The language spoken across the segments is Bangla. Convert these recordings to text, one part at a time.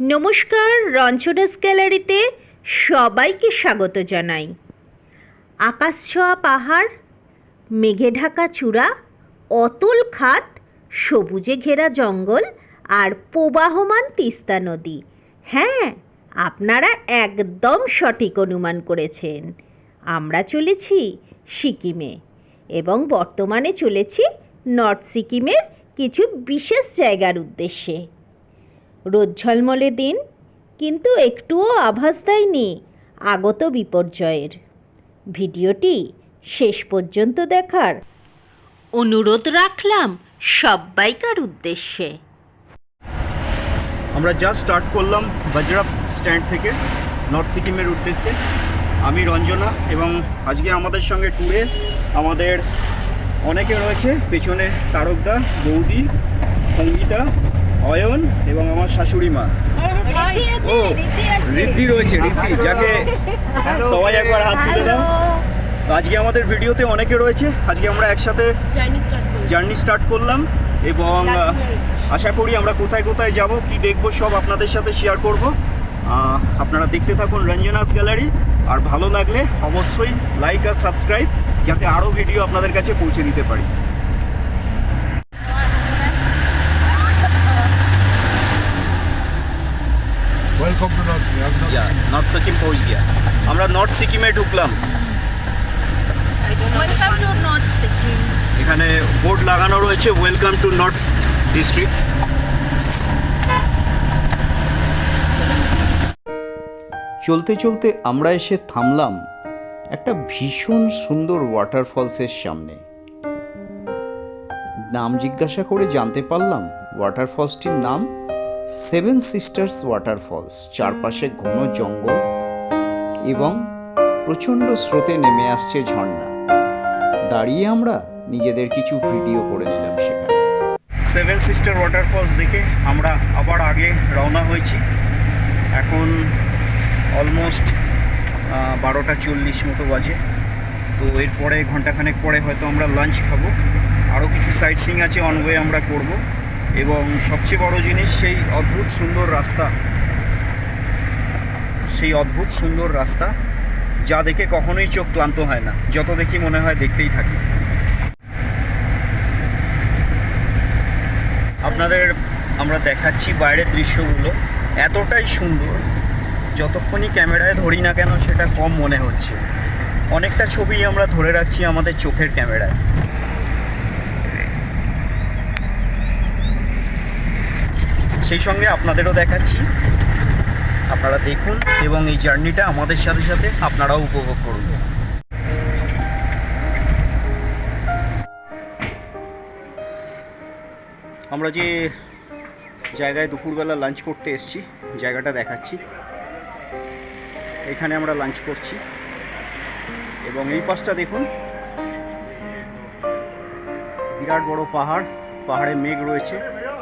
নমস্কার, রঞ্জনাস গ্যালারিতে সবাইকে স্বাগত জানাই। আকাশ ছোঁয়া পাহাড়, মেঘে ঢাকা চূড়া, অতল খাত, সবুজে ঘেরা জঙ্গল আর প্রবাহমান তিস্তা নদী। হ্যাঁ আপনারা একদম সঠিক অনুমান করেছেন। আমরা চলেছি সিকিমে এবং বর্তমানে চলেছি নর্থ সিকিমের কিছু বিশেষ জায়গার উদ্দেশ্যে। রোদ ঝলমলে দিন, কিন্তু একটুও আভাস দেয়নি আগত বিপর্যয়ের। ভিডিওটি শেষ পর্যন্ত দেখার অনুরোধ রাখলাম সব্বাইকার উদ্দেশ্যে। আমরা জাস্ট স্টার্ট করলাম বজরা স্ট্যান্ড থেকে নর্থ সিকিমের উদ্দেশ্যে। আমি রঞ্জনা এবং আজকে আমাদের সঙ্গে ট্যুরে আমাদের অনেকে রয়েছে, পেছনে তারকদা, বৌদি, সঙ্গীতা অয়ন এবং আমার শাশুড়ি মা। ও রিদ্ধি রয়েছে রিদ্ধি যাকে সবাই একবার হাত তুলে দাও। আজকে আমাদের ভিডিওতে অনেকে রয়েছে আজকে আমরা একসাথে জার্নি স্টার্ট করি জার্নি স্টার্ট করলাম এবং আশা করি আমরা কোথায় কোথায় যাব কি দেখব সব আপনাদের সাথে শেয়ার করব। আপনারা দেখতে থাকুন রঞ্জনাস গ্যালারি আর ভালো লাগলে অবশ্যই লাইক আর সাবস্ক্রাইব যাতে আরও ভিডিও আপনাদের কাছে পৌঁছে দিতে পারি। পৌঁছ গিয়া। আমরা নর্থ সিকিমে ঢুকলাম। ওয়েলকাম টু নর্থ সিকিম এখানে বোর্ড লাগানো রয়েছে ওয়েলকাম টু নর্থ ডিস্ট্রিক্ট চলতে চলতে আমরা এসে থামলাম একটা ভীষণ সুন্দর ওয়াটারফলসের সামনে। নাম জিজ্ঞাসা করে জানতে পারলাম ওয়াটারফলসটির নাম সেভেন সিস্টার্স ওয়াটারফলস চারপাশে ঘন জঙ্গল এবং প্রচণ্ড স্রোতে নেমে আসছে ঝর্ণা। দাঁড়িয়ে আমরা নিজেদের কিছু ভিডিও করে নিলাম সেখানে। সেভেন সিস্টার ওয়াটারফলস দেখে আমরা আবার আগে রওনা হয়েছি। এখন অলমোস্ট বারোটা চল্লিশ মতো বাজে। তো এরপরে ঘন্টাখানেক পরে হয়তো আমরা লাঞ্চ খাব। আরও কিছু সাইট সিং আছে অন ওয়ে আমরা করব। এবং সবচেয়ে বড় জিনিস সেই অদ্ভুত সুন্দর রাস্তা। সেই অদ্ভুত সুন্দর রাস্তা, যা দেখে কখনোই চোখ ক্লান্ত হয় না, যত দেখি মনে হয় দেখতেই থাকি। আপনাদের আমরা দেখাচ্ছি বাইরের দৃশ্যগুলো। এতটাই সুন্দর, যতক্ষণই ক্যামেরায় ধরি না কেন সেটা কম মনে হচ্ছে। অনেকটা ছবি আমরা ধরে রাখছি আমাদের চোখের ক্যামেরায়। সেই সঙ্গে আপনাদেরও দেখাচ্ছি। আপনারা দেখুন এবং এই জার্নিটা আমাদের সাথে সাথে আপনারাও উপভোগ করুন। আমরা যে জায়গায় দুপুরবেলা লাঞ্চ করতে এসেছি, জায়গাটা দেখাচ্ছি। এখানে আমরা লাঞ্চ করছি। এবং এই পাশটা দেখুন, বিরাট বড় পাহাড়, পাহাড়ে মেঘ রয়েছে।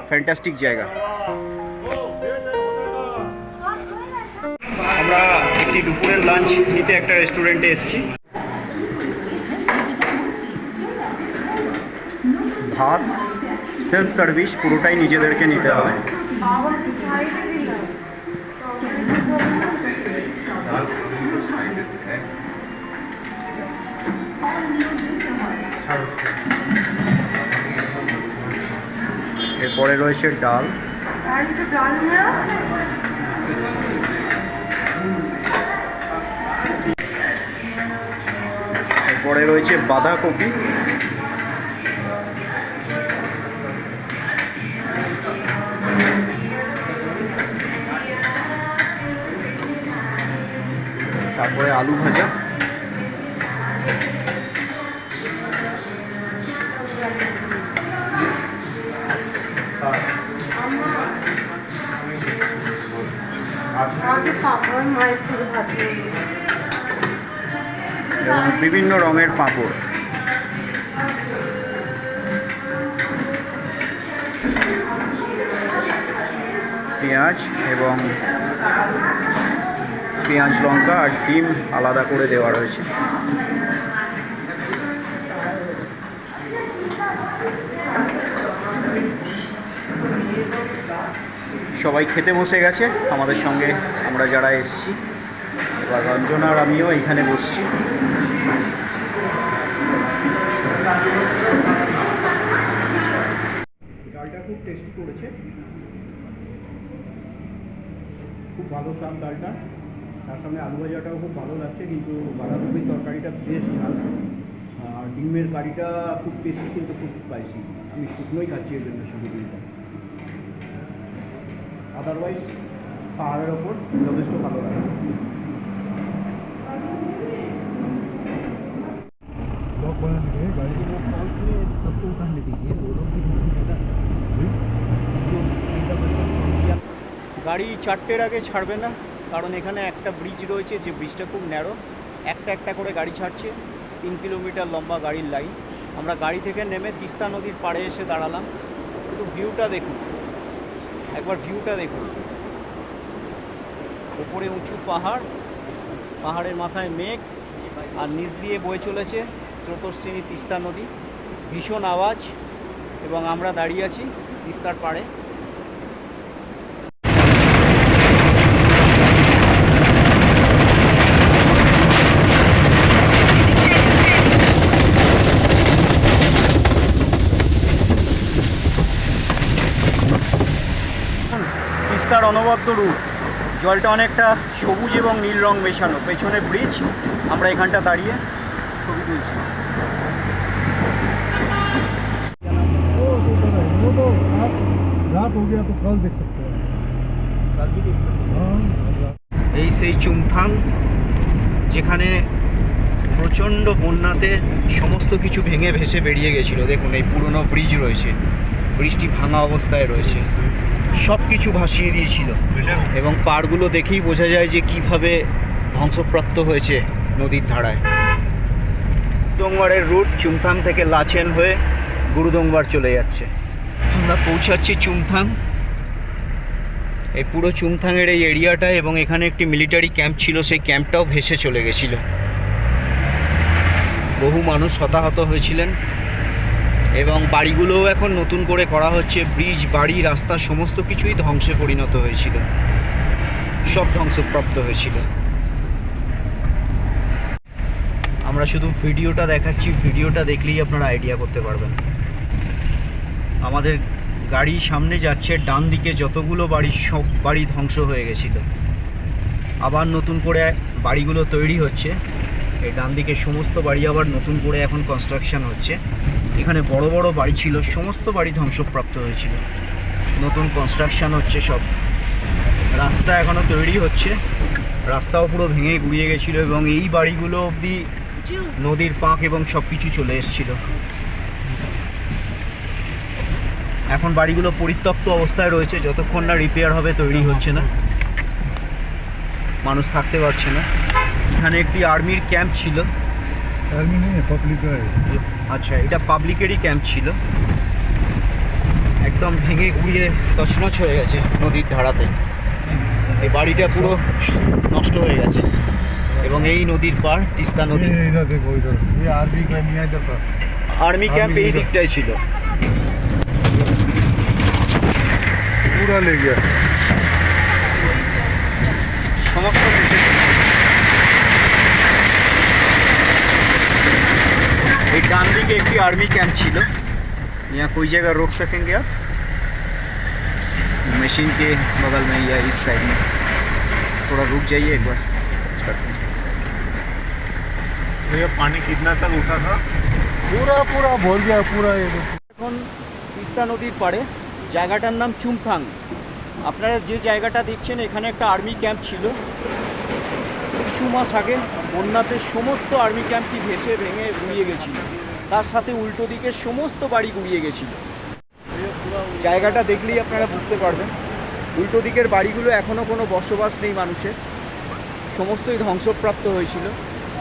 ফ্যান্টাস্টিক জায়গা। আমরা একটি দুপুরের লাঞ্চ নিতে একটা রেস্টুরেন্টে এসেছি। ভাত সেলফ সার্ভিস পুরোটাই নিজেদেরকে নিতে হয় এরপরে রয়েছে ডাল। এরপরে রয়েছে বাঁধাকপি। তারপরে আলু ভাজা। বিভিন্ন রঙের পাঁপড়। পেঁয়াজ এবং পেঁয়াজ লঙ্কা আর ডিম আলাদা করে দেওয়া রয়েছে। সবাই খেতে বসে গেছে। আমাদের সঙ্গে আমরা যারা এসছি, এবার রঞ্জনা আর আমিও এখানে বসছি। ডালটা খুব টেস্টি করেছে। খুব ভালো স্বাদ ডালটা। তার সঙ্গে আলু ভাজাটাও খুব ভালো লাগছে, কিন্তু বাঁধাকপির তরকারিটা বেশ ঝাল। আর ডিমের কারিটা খুব টেস্টি কিন্তু খুব স্পাইসি আমি শুকনোই খাচ্ছি এর জন্য ডিমটা। আদারওয়াইজ পাহাড়ের ওপর যথেষ্ট ভালো লাগে। গাড়ি চারটের আগে ছাড়বে না, কারণ এখানে একটা ব্রিজ রয়েছে, যে ব্রিজটা খুব ন্যারো একটা একটা করে গাড়ি ছাড়ছে, তিন কিলোমিটার লম্বা গাড়ির লাইন আমরা গাড়ি থেকে নেমে তিস্তা নদীর পাড়ে এসে দাঁড়ালাম। শুধু ভিউটা দেখুন। একবার ভিউটা দেখুন। ওপরে উঁচু পাহাড়, পাহাড়ের মাথায় মেঘ, আর নিচ দিয়ে বয়ে চলেছে স্রোতস্বিনী তিস্তা নদী। ভীষণ আওয়াজ এবং আমরা দাঁড়িয়ে আছি তিস্তার পাড়ে। তিস্তার অনবদ্য রূপ, জলটা অনেকটা সবুজ এবং নীল রং মেশানো। পেছনে ব্রিজ আমরা এখানটা দাঁড়িয়ে ছবি তুলছি। रात हो गया तो कल देख सकते हैं हाँ रात- এই সেই চুমথাং যেখানে প্রচণ্ড বন্যাতে সমস্ত কিছু ভেঙে ভেসে বেরিয়ে গেছিলো দেখুন এই পুরনো ব্রিজ রয়েছে ব্রিজটি ভাঙা অবস্থায় রয়েছে সব কিছু ভাসিয়ে দিয়েছিল এবং পাড়গুলো দেখেই বোঝা যায় যে কিভাবে ধ্বংসপ্রাপ্ত হয়েছে নদীর ধারায় গুরুদোংবারের রুট চুমথাং থেকে লাচেন হয়ে গুরুদোংবার চলে যাচ্ছে আমরা পৌঁছাচ্ছি চুমথাং এই পুরো চুমথাংয়ের এই এরিয়াটা এবং এখানে একটি মিলিটারি ক্যাম্প ছিল, সেই ক্যাম্পটাও ভেসে চলে গেছিল। বহু মানুষ হতাহত হয়েছিলেন এবং বাড়িগুলোও এখন নতুন করে করা হচ্ছে। ব্রিজ, বাড়ি, রাস্তা, সমস্ত কিছুই ধ্বংসে পরিণত হয়েছিল। সব ধ্বংসপ্রাপ্ত হয়েছিল। আমরা শুধু ভিডিওটা দেখাচ্ছি, ভিডিওটা দেখলেই আপনারা আইডিয়া করতে পারবেন। আমাদের গাড়ি সামনে যাচ্ছে ডান দিকে যতগুলো বাড়ি সব বাড়ি ধ্বংস হয়ে গেছিল। আবার নতুন করে বাড়িগুলো তৈরি হচ্ছে। এই ডান দিকে সমস্ত বাড়ি আবার নতুন করে এখন কনস্ট্রাকশন হচ্ছে। এখানে বড় বড় বাড়ি ছিল সমস্ত বাড়ি ধ্বংসপ্রাপ্ত হয়েছিল। নতুন কনস্ট্রাকশন হচ্ছে সব। রাস্তা এখনও তৈরি হচ্ছে। রাস্তাও পুরো ভেঙে গুড়িয়ে গেছিল এবং এই বাড়িগুলো অবধি নদীর পাঁক এবং সব কিছু চলে এসেছিল। এখন বাড়িগুলো পরিত্যক্ত অবস্থায় রয়েছে যতক্ষণ না রিপেয়ার হবে তৈরি হচ্ছে না মানুষ থাকতে পারছে না এখানে একটি আর্মির ক্যাম্প ছিল আচ্ছা এটা পাবলিকেরই ক্যাম্প ছিল একদম ভেঙে ঘুরিয়ে তছনছ হয়ে গেছে নদীর ধারাতে এই বাড়িটা পুরো নষ্ট হয়ে গেছে এবং এই নদীর পার তিস্তা নদী আর্মি ক্যাম্প এই দিকটাই ছিল पूरा ले गया সমস্ত কিছু এই ডান দিকে একটি आर्मी कैंप ছিল यहाँ कोई जगह रोक सकेंगे आप मशीन के बगल में या इस साइड में थोड़ा रुक जाइए एक बार भैया पानी कितना तक उठा था पूरा पूरा भर गया पूरा ये देखो। এখন তিস্তা নদীর পাড়ে জায়গাটার নাম চুমথাং। আপনারা যে জায়গাটা দেখছেন, এখানে একটা আর্মি ক্যাম্প ছিল। কিছু মাস আগে বন্যাতে সমস্ত আর্মি ক্যাম্পটি ভেসে ভেঙে গুড়িয়ে গেছিল। তার সাথে উল্টো দিকে সমস্ত বাড়ি গুড়িয়ে গেছিল। জায়গাটা দেখলেই আপনারা বুঝতে পারবেন। উল্টো দিকের বাড়িগুলো এখনও কোনো বসবাস নেই মানুষের। সমস্তই ধ্বংসপ্রাপ্ত হয়েছিল।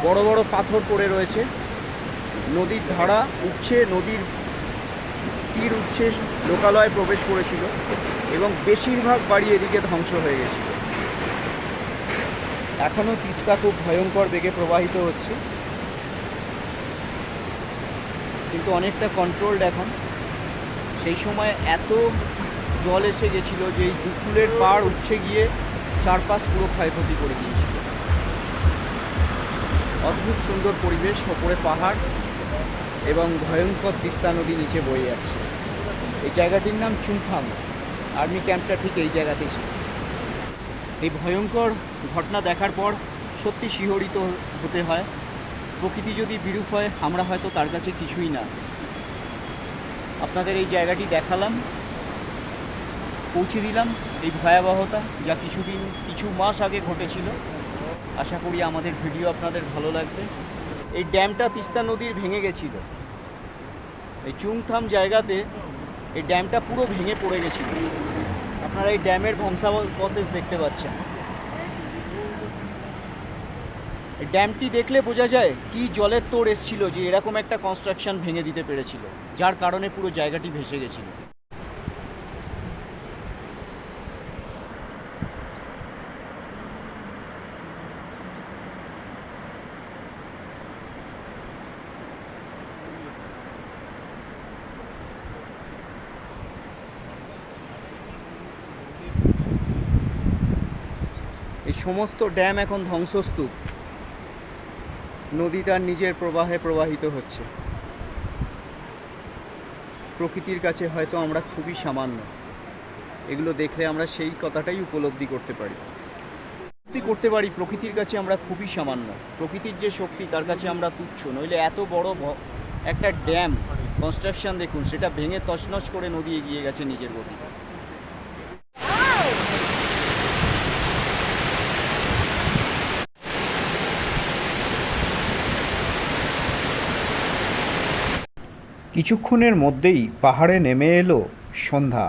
বড় বড় পাথর পড়ে রয়েছে। নদীর ধারা উঠছে নদীর তীর উচ্ছে লোকালয়ে প্রবেশ করেছিল এবং বেশিরভাগ বাড়ি এদিকে ধ্বংস হয়ে গেছিল। এখনও তিস্তা খুব ভয়ঙ্কর বেগে প্রবাহিত হচ্ছে। কিন্তু অনেকটা কন্ট্রোলড এখন। সেই সময় এত জল এসে গেছিল যে এই দুকুলের পাড় উঠছে গিয়ে চারপাশ পুরো ক্ষয়ক্ষতি করে দিয়েছিল। অদ্ভুত সুন্দর পরিবেশ, ওপরে পাহাড় এবং ভয়ঙ্কর তিস্তা নদী নিচে বয়ে যাচ্ছে। এই জায়গাটির নাম চুমফাং। আর্মি ক্যাম্পটা ঠিক এই জায়গাতেই ছিল। এই ভয়ঙ্কর ঘটনা দেখার পর সত্যি শিহরিত হতে হয়। প্রকৃতি যদি বিরূপ হয়, আমরা হয়তো তার কাছে কিছুই না। আপনাদের এই জায়গাটি দেখালাম, পৌঁছে দিলাম এই ভয়াবহতা যা কিছুদিন, কিছু মাস আগে ঘটেছিল। আশা করি আমাদের ভিডিও আপনাদের ভালো লাগবে। এই ড্যামটা তিস্তা নদীর ভেঙে গেছিল। এই চুংথাম জায়গাতে এই ড্যামটা পুরো ভেঙে পড়ে গেছিল। আপনারা এই ড্যামের ধ্বংসাবশেষ দেখতে পাচ্ছেন। এই ড্যামটি দেখলে বোঝা যায় কি জলের তোড় এসছিল যে এরকম একটা কনস্ট্রাকশন ভেঙে দিতে পেরেছিল, যার কারণে পুরো জায়গাটি ভেসে গেছিল। সমস্ত ড্যাম এখন ধ্বংসস্তূপ। নদী তার নিজের প্রবাহে প্রবাহিত হচ্ছে। প্রকৃতির কাছে হয়তো আমরা খুবই সামান্য। এগুলো দেখলে আমরা সেই কথাটাই উপলব্ধি করতে পারি। উপলব্ধি করতে পারি, প্রকৃতির কাছে আমরা খুবই সামান্য। প্রকৃতির যে শক্তি, তার কাছে আমরা তুচ্ছ। নইলে এত বড় একটা ড্যাম, কনস্ট্রাকশন দেখুন, সেটা ভেঙে তছনছ করে নদী এগিয়ে গেছে নিজের গতিতে। কিছুক্ষণের মধ্যেই পাহাড়ে নেমে এলো সন্ধ্যা।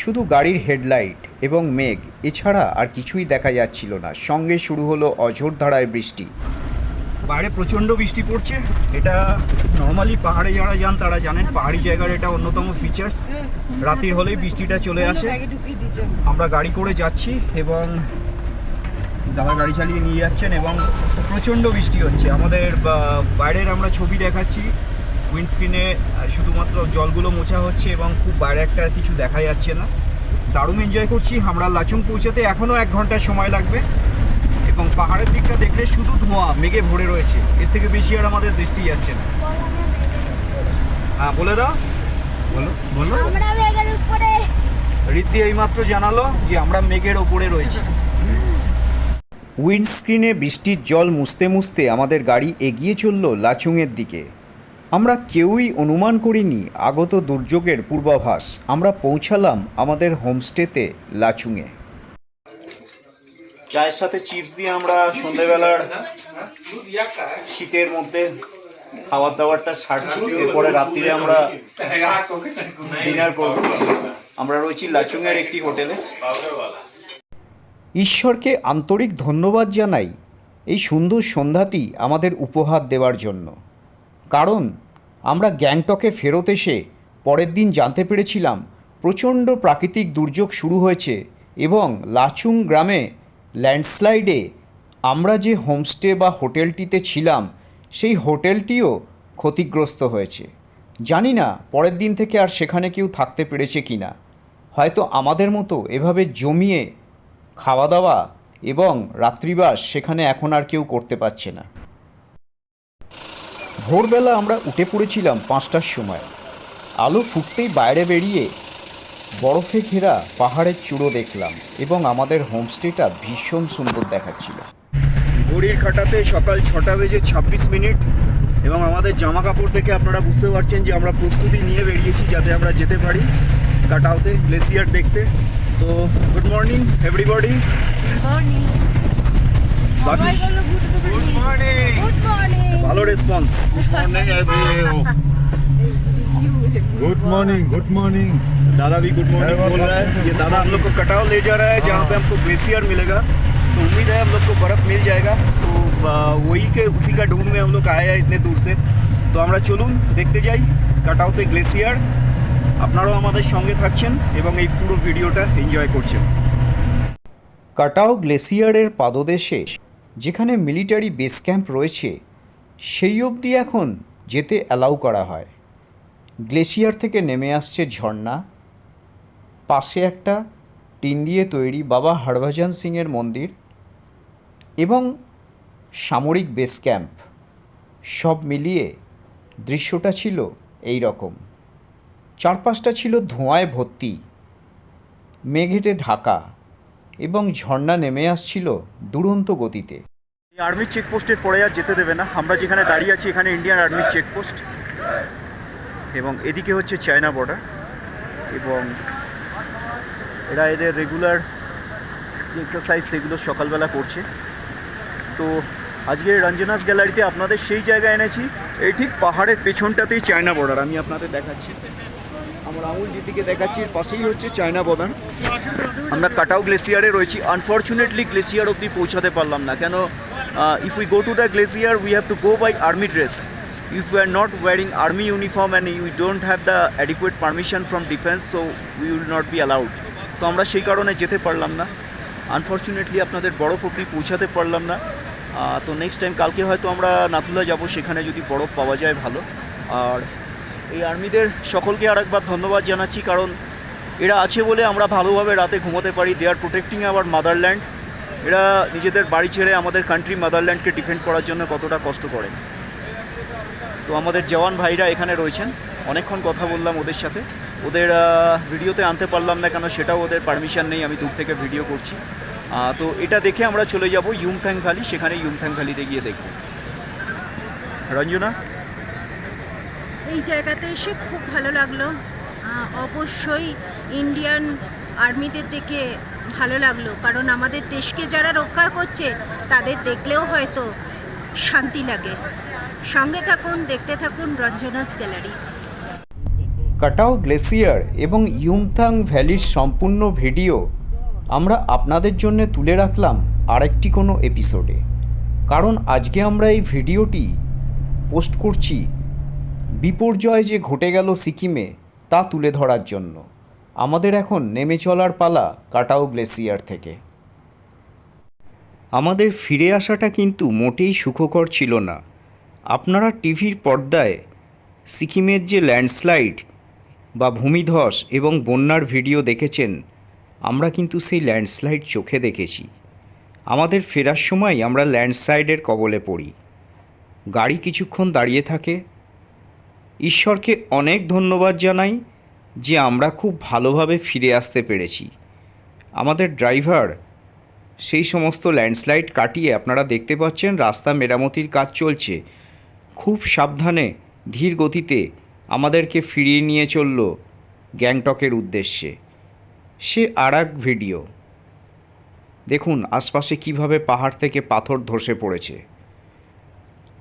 শুধু গাড়ির হেডলাইট এবং মেঘ, এছাড়া আর কিছুই দেখা যাচ্ছিল না। সঙ্গে শুরু হলো অঝোর ধারায় বৃষ্টি। বাইরে প্রচণ্ড বৃষ্টি পড়ছে। এটা নর্মালি পাহাড়ে যারা যান, তারা জানেন পাহাড়ি জায়গার এটা অন্যতম ফিচার্স রাতের হলেই বৃষ্টিটা চলে আসে। আমরা গাড়ি করে যাচ্ছি এবং দাদা গাড়ি চালিয়ে নিয়ে যাচ্ছেন এবং প্রচণ্ড বৃষ্টি হচ্ছে। আমাদের বাইরের আমরা ছবি দেখাচ্ছি। উইন্ডস্ক্রিনে শুধুমাত্র জলগুলো মোছা হচ্ছে এবং খুব বাইরে একটা কিছু দেখা যাচ্ছে না। দারুণ এনজয় করছি আমরা লাচুং পৌঁছাতে এখনও এক ঘণ্টার সময় লাগবে। এবং পাহাড়ের দিকটা দেখলে শুধু ধোঁয়া মেঘে ভরে রয়েছে। এর থেকে বেশি আর আমাদের দৃষ্টি যাচ্ছে না। হ্যাঁ বলে দাও। বলো বলো। আমরা মেঘের উপরে। এইমাত্র জানালো যে আমরা মেঘের ওপরে রয়েছি। উইন্ডস্ক্রিনে বৃষ্টির জল মুছতে মুছতে আমাদের গাড়ি এগিয়ে চলল লাচুংয়ের দিকে। আমরা কেউই অনুমান করিনি আগত দুর্যোগের পূর্বাভাস। আমরা পৌঁছালাম আমাদের হোমস্টেতে লাচুংয়ে। চায়ের সাথে চিপস দিয়ে আমরা সন্ধেবেলার শীতের মধ্যে খাবার দাবারটা সারছি। এরপরে রাত্রিরে আমরা ডিনার করব। আমরা রয়েছি লাচুঙের একটি হোটেলে। ঈশ্বরকে আন্তরিক ধন্যবাদ জানাই এই সুন্দর সন্ধ্যাটি আমাদের উপহার দেওয়ার জন্য। কারণ আমরা গ্যাংটকে ফেরত এসে পরের দিন জানতে পেরেছিলাম প্রচণ্ড প্রাকৃতিক দুর্যোগ শুরু হয়েছে এবং লাচুং গ্রামে ল্যান্ডস্লাইডে আমরা যে হোমস্টে বা হোটেলটিতে ছিলাম, সেই হোটেলটিও ক্ষতিগ্রস্ত হয়েছে। জানি না পরের দিন থেকে আর সেখানে কেউ থাকতে পেরেছে কি না হয়তো আমাদের মতো এভাবে জমিয়ে খাওয়া দাওয়া এবং রাত্রিবাস সেখানে এখন আর কেউ করতে পারছে না। ভোরবেলা আমরা উঠে পড়েছিলাম পাঁচটার সময়। আলো ফুটতেই বাইরে বেরিয়ে বরফে ঘেরা পাহাড়ের চূড়ো দেখলাম এবং আমাদের হোমস্টেটা ভীষণ সুন্দর দেখাচ্ছিল। ঘড়ির কাটাতে সকাল ছটা বেজে ছাব্বিশ মিনিট এবং আমাদের জামা কাপড় দেখে আপনারা বুঝতে পারছেন যে আমরা প্রস্তুতি নিয়ে বেরিয়েছি যাতে আমরা যেতে পারি কাটাওতে গ্লেসিয়ার দেখতে। তো good morning everybody good morning ভালো response good morning good morning दादा भी गुड मॉर्निंग Hey, बोल what's रहा up? है ये दादा हम लोग को कटाव ले जा रहा है जहाँ पे हमको ग्लेशियर मिलेगा तो उम्मीद है हम लोग को बर्फ़ मिल जाएगा तो आ, वही के उसी का ढूंढ में हम लोग आए हैं इतने दूर से তো আমরা চলুন দেখতে যাই কাটাওতে গ্লেসিয়ার আপনারাও আমাদের সঙ্গে থাকছেন এবং এই পুরো ভিডিওটা এনজয় করছেন কাটাও গ্লেসিয়ারের পাদদেশে যেখানে মিলিটারি বেস ক্যাম্প রয়েছে, সেই অবধি এখন যেতে অ্যালাউ করা হয়। গ্লেসিয়ার থেকে নেমে আসছে ঝর্ণা। পাশে একটা টিন দিয়ে তৈরি বাবা হরভজন সিংয়ের মন্দির এবং সামরিক বেস ক্যাম্প। সব মিলিয়ে দৃশ্যটা ছিল এই রকম চারপাশটা ছিল ধোঁয়ায় ভর্তি, মেঘেটে ঢাকা এবং ঝর্ণা নেমে আসছিল দুরন্ত গতিতে। এই আর্মির চেকপোস্টের পরে আর যেতে দেবে না। আমরা যেখানে দাঁড়িয়ে আছি এখানে ইন্ডিয়ান আর্মির চেকপোস্ট এবং এদিকে হচ্ছে চায়না বর্ডার এবং এরা এদের রেগুলার এক্সারসাইজ সেগুলো সকালবেলা করছে। তো আজকে রঞ্জনাস গ্যালারিতে আপনাদের সেই জায়গায় এনেছি। এই ঠিক পাহাড়ের পেছনটাতেই চায়না বর্ডার। আমি আপনাদের দেখাচ্ছি। আমার আঙুল যেদিকে দেখাচ্ছি পাশেই হচ্ছে চায়না বর্ডার। আমরা কাটাও গ্লেসিয়ারে রয়েছি। আনফর্চুনেটলি গ্লেসিয়ার অবধি পৌঁছাতে পারলাম না। কেন? If we go to the glacier we have to go by army dress if you are not wearing army uniform and you don't have the adequate permission from defence so we will not be allowed তো আমরা সেই কারণে যেতে পারলাম না। আনফর্চুনেটলি আপনাদের বরফ অবধি পৌঁছাতে পারলাম না। আহ, তো নেক্সট টাইম কালকে হয়তো আমরা নাথুলা যাব সেখানে যদি বরফ পাওয়া যায় ভালো। আর এই আর্মিদের সকলকে আরেকবার ধন্যবাদ জানাচ্ছি কারণ এরা আছে বলে আমরা ভালোভাবে রাতে ঘুমোতে পারি। They are protecting our motherland এরা নিজেদের বাড়ি ছেড়ে আমাদের কান্ট্রি মাদারল্যান্ডকে ডিফেন্ড করার জন্য কতটা কষ্ট করে। তো আমাদের জওয়ান ভাইরা এখানে রয়েছেন। অনেকক্ষণ কথা বললাম ওদের সাথে। ওদের ভিডিওতে আনতে পারলাম না কেন সেটাও ওদের পারমিশন নেই, আমি দূর থেকে ভিডিও করছি। তো এটা দেখে আমরা চলে যাব ইউমথ্যাং ভ্যালি সেখানে ইউমথ্যাং ভ্যালিতে গিয়ে দেখব। রঞ্জনা? এই জায়গাতে এসে খুব ভালো লাগল। অবশ্যই ইন্ডিয়ান আর্মিদের দেখে ভালো লাগল। কারণ আমাদের দেশকে যারা রক্ষা করছে, তাদের দেখলেও হয়তো শান্তি লাগে। সঙ্গে থাকুন, দেখতে থাকুন রঞ্জনাস গ্যালারি। কাটাও গ্লেসিয়ার এবং ইউমথাং ভ্যালির সম্পূর্ণ ভিডিও আমরা আপনাদের জন্য তুলে রাখলাম আরেকটি কোনো এপিসোডে। কারণ আজকে আমরা এই ভিডিওটি পোস্ট করছি বিপর্যয় যে ঘটে গেল সিকিমে তা তুলে ধরার জন্য। আমাদের এখন নেমে চলার পালা কাটাও গ্লেসিয়ার থেকে। আমাদের ফিরে আসাটা কিন্তু মোটেই সুখকর ছিল না। আপনারা টিভির পর্দায় সিকিমের যে ল্যান্ডস্লাইড বা ভূমিধস এবং বন্যার ভিডিও দেখেছেন, আমরা কিন্তু সেই ল্যান্ডস্লাইড চোখে দেখেছি। আমাদের ফেরার সময় আমরা ল্যান্ডস্লাইডের কবলে পড়ি। গাড়ি কিছুক্ষণ দাঁড়িয়ে থাকে। ঈশ্বরকে অনেক ধন্যবাদ জানাই। যে আমরা খুব ভালোভাবে ফিরে আসতে পেরেছি। আমাদের ড্রাইভার সেই সমস্ত ল্যান্ডস্লাইড কাটিয়ে আপনারা দেখতে পাচ্ছেন রাস্তা মেরামতির কাজ চলছে। খুব সাবধানে, ধীর গতিতে আমাদেরকে ফিরিয়ে নিয়ে চলল গ্যাংটকের উদ্দেশ্যে। সে আর ভিডিও। দেখুন আশপাশে কীভাবে পাহাড় থেকে পাথর ধসে পড়েছে।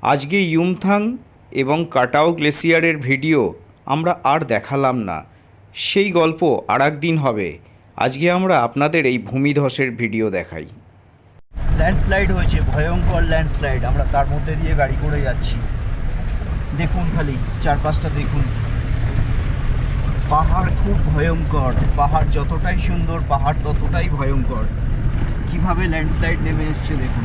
আজকে ইউমথাং এবং কাটাও গ্লেসিয়ারের ভিডিও আমরা আর দেখালাম না। সেই গল্প আর দিন হবে। আজকে আমরা আপনাদের এই ভূমিধসের ভিডিও দেখাই। ল্যান্ডস্লাইড হয়েছে, ভয়ঙ্কর ল্যান্ডস্লাইড। আমরা তার মধ্যে দিয়ে গাড়ি করে যাচ্ছি। দেখুন খালি, চারপাশটা দেখুন। পাহাড় খুব ভয়ঙ্কর। পাহাড় যতটাই সুন্দর, পাহাড় ততটাই ভয়ঙ্কর। কীভাবে ল্যান্ডস্লাইড নেমে এসছে দেখুন।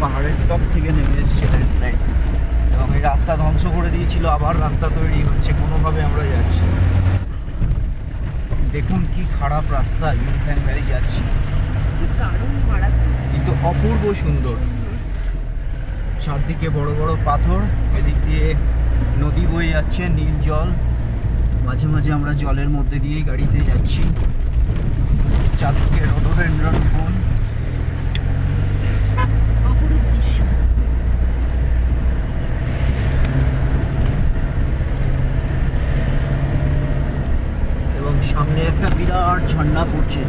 পাহাড়ের টপ থেকে নেমে এসছে ল্যান্ডস্লাইড। এবং এই রাস্তা ধ্বংস করে দিয়েছিল আবার রাস্তা তৈরি হচ্ছে কোনোভাবে আমরা যাচ্ছি দেখুন কি খারাপ রাস্তা ইউনিফ্যাং ভ্যালি যাচ্ছি। কিন্তু অপূর্ব সুন্দর। চারদিকে বড় বড় পাথর এদিক দিয়ে নদী বয়ে যাচ্ছে নীল জল। মাঝে মাঝে আমরা জলের মধ্যে দিয়েই গাড়িতে যাচ্ছি। চারদিকে রোডোডেন্ড্রন ফুল সামনে একটা বিরাট ঝর্ণা পড়ছে।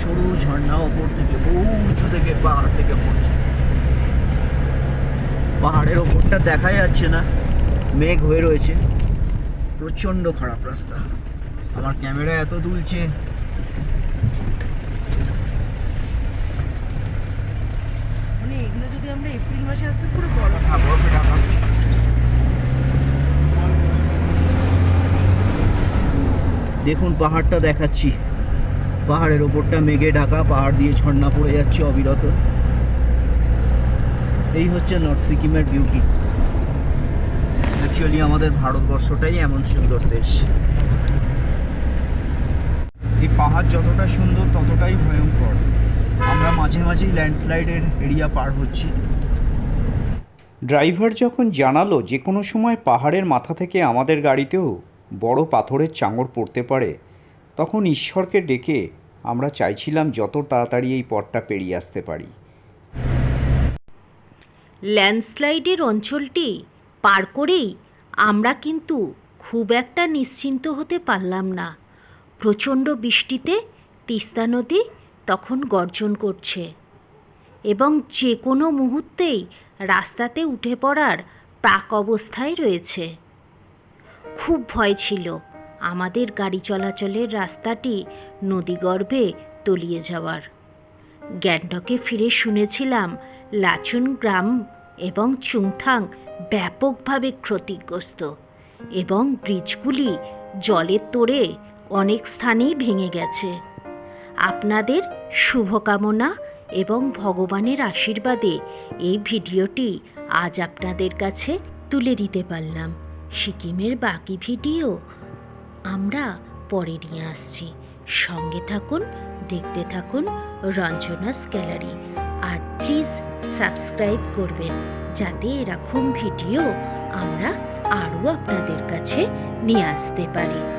সরু ঝর্ণা ওপর থেকে বহু উঁচু থেকে পাহাড় থেকে পড়ছে। পাহাড়ের ওপরটা দেখা যাচ্ছে না মেঘ হয়ে রয়েছে। প্রচণ্ড খারাপ রাস্তা। আমার ক্যামেরা এত দুলছে। মানে এগুলো যদি আমরা এপ্রিল মাসে আসতে পুরো হ্যাঁ, বরফে ঢাকা। দেখুন, পাহাড়টা দেখাচ্ছি। পাহাড়ের ওপরটা মেঘে ঢাকা, পাহাড় দিয়ে ঝর্ণা পড়ে যাচ্ছে অবিরত। এই হচ্ছে নর্থ সিকিমের বিউটি অ্যাকচুয়ালি আমাদের ভারতবর্ষটাই এমন সুন্দর দেশ। এই পাহাড় যতটা সুন্দর, ততটাই ভয়ঙ্কর। আমরা মাঝে মাঝেই ল্যান্ডস্লাইডের এরিয়া পার হচ্ছি। ড্রাইভার যখন জানালো যে কোনো সময় পাহাড়ের মাথা থেকে আমাদের গাড়িতেও বড় পাথরের চাঙড় পড়তে পারে, তখন ঈশ্বরকে ডেকে আমরা চাইছিলাম যত তাড়াতাড়ি এই পথটা পেরিয়ে আসতে পারি। ল্যান্ডস্লাইডের অঞ্চলটি পার করেই আমরা কিন্তু খুব একটা নিশ্চিন্ত হতে পারলাম না। প্রচণ্ড বৃষ্টিতে তিস্তা নদী তখন গর্জন করছে এবং যে কোনো মুহূর্তেই রাস্তাতে উঠে পড়ার প্রাক অবস্থায় রয়েছে। খুব ভয় ছিল। আমাদের গাড়ি চলাচলের রাস্তাটি নদীগর্ভে তলিয়ে যাওয়ার। গ্যাংটকে ফিরে শুনেছিলাম লাচুন গ্রাম এবং চুংথাং ব্যাপকভাবে ক্ষতিগ্রস্ত এবং ব্রিজগুলি জলের তোড়ে অনেক স্থানেই ভেঙে গেছে। আপনাদের শুভকামনা এবং ভগবানের আশীর্বাদে এই ভিডিওটি আজ আপনাদের কাছে তুলে দিতে পারলাম। সিকিমের বাকি ভিডিও। আমরা পরে নিয়ে আসছি। সঙ্গে থাকুন, দেখতে থাকুন রঞ্জনাস গ্যালারি। আর প্লিজ সাবস্ক্রাইব করবেন, যাতে এরকম ভিডিও আমরা আরও আপনাদের কাছে নিয়ে আসতে পারি।